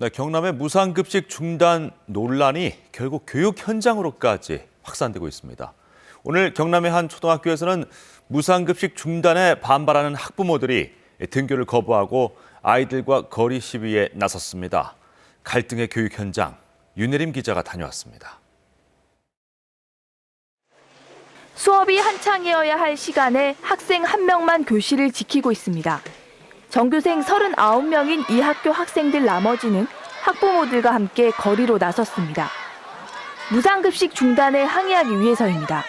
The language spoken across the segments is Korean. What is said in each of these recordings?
네, 경남의 무상급식 중단 논란이 결국 교육 현장으로까지 확산되고 있습니다. 오늘 경남의 한 초등학교에서는 무상급식 중단에 반발하는 학부모들이 등교를 거부하고 아이들과 거리 시위에 나섰습니다. 갈등의 교육 현장, 윤혜림 기자가 다녀왔습니다. 수업이 한창이어야 할 시간에 학생 한 명만 교실을 지키고 있습니다. 전교생 39명인 이 학교 학생들 나머지는 학부모들과 함께 거리로 나섰습니다. 무상급식 중단에 항의하기 위해서입니다.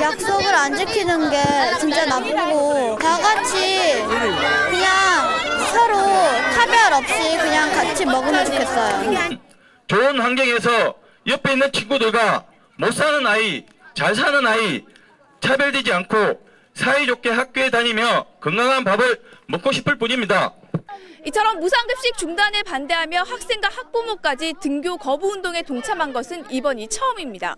약속을 안 지키는 게 진짜 나쁘고 다 같이 그냥 서로 차별 없이 그냥 같이 먹으면 좋겠어요. 좋은 환경에서 옆에 있는 친구들과 못 사는 아이, 잘 사는 아이 차별되지 않고 사이좋게 학교에 다니며 건강한 밥을 먹고 싶을 뿐입니다. 이처럼 무상급식 중단에 반대하며 학생과 학부모까지 등교 거부 운동에 동참한 것은 이번이 처음입니다.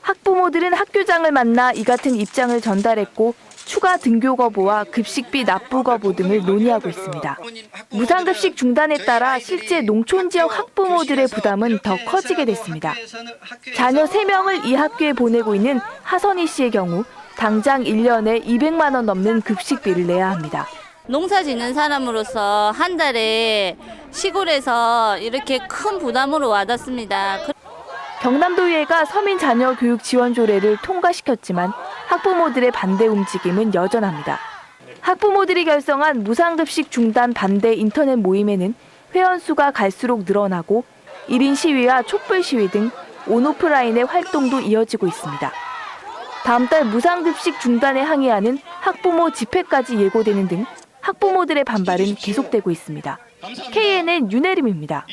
학부모들은 학교장을 만나 이 같은 입장을 전달했고 추가 등교 거부와 급식비 납부 거부 등을 논의하고 있습니다. 무상급식 중단에 따라 실제 농촌 지역 학부모들의 부담은 더 커지게 됐습니다. 자녀 3명을 이 학교에 보내고 있는 하선희 씨의 경우 당장 1년에 200만 원 넘는 급식비를 내야 합니다. 농사 짓는 사람으로서 한 달에 시골에서 이렇게 큰 부담으로 와닿습니다. 그- 경남도의회가 서민 자녀 교육 지원 조례를 통과시켰지만 학부모들의 반대 움직임은 여전합니다. 학부모들이 결성한 무상급식 중단 반대 인터넷 모임에는 회원 수가 갈수록 늘어나고 1인 시위와 촛불 시위 등 온오프라인의 활동도 이어지고 있습니다. 다음 달 무상급식 중단에 항의하는 학부모 집회까지 예고되는 등 학부모들의 반발은 계속되고 있습니다. KNN 윤혜림입니다.